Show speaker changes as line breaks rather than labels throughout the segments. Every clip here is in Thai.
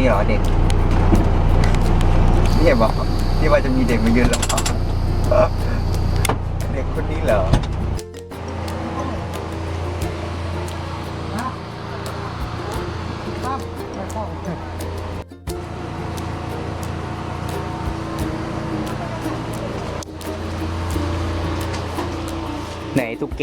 นี่เด็กนี่ยบอกที่ว่าจะมีเด็กมายืนรอเด็กคนนี้เหรอ
ไหนตุ๊กแก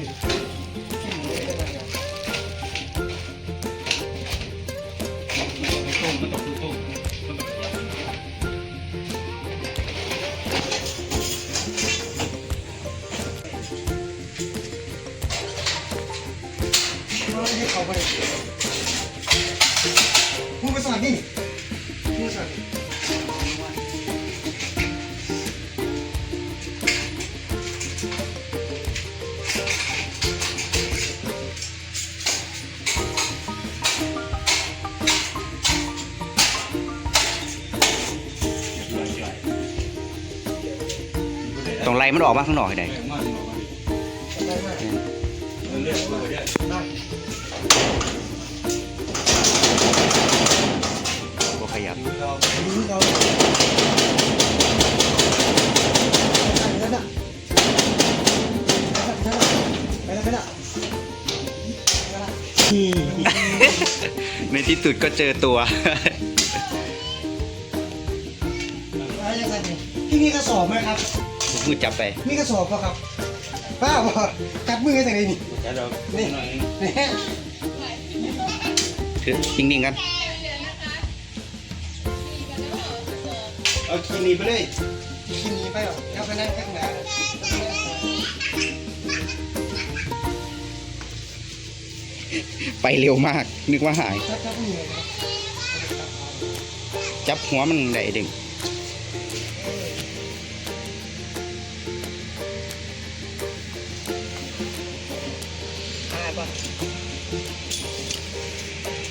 ไม่
ให้
ต้องไล่มันออกมาข้างนอกให้ได้
ได้ไหมได้
ก็ขยับ
ดูเราไปแล้วน่ะไปแล้วไปแล้ว
ในที่สุดก็เจอตัว
พี่มีกระสอบไหมครับ
มือจับไป
มีกระสอบป่ะครับป้าบอกกัดมือให้แต่ไหนนี่นี่นี่
ถือนิ่งๆกัน
เอาคีนีไปเลย
กินนี้ไปหรอเอาไปนั่งข้างหน้า
ไปเร็วมากนึกว่าหาย
จับจับมือเลยครับ
จับหัวมันได้เด้ง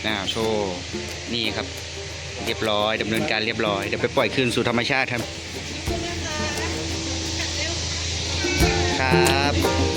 น่าโชว์นี่ครับ เรียบร้อยดำเนินการเรียบร้อยเดี๋ยวไปปล่อยคืนสู่ธรรมชาติครับ ครับ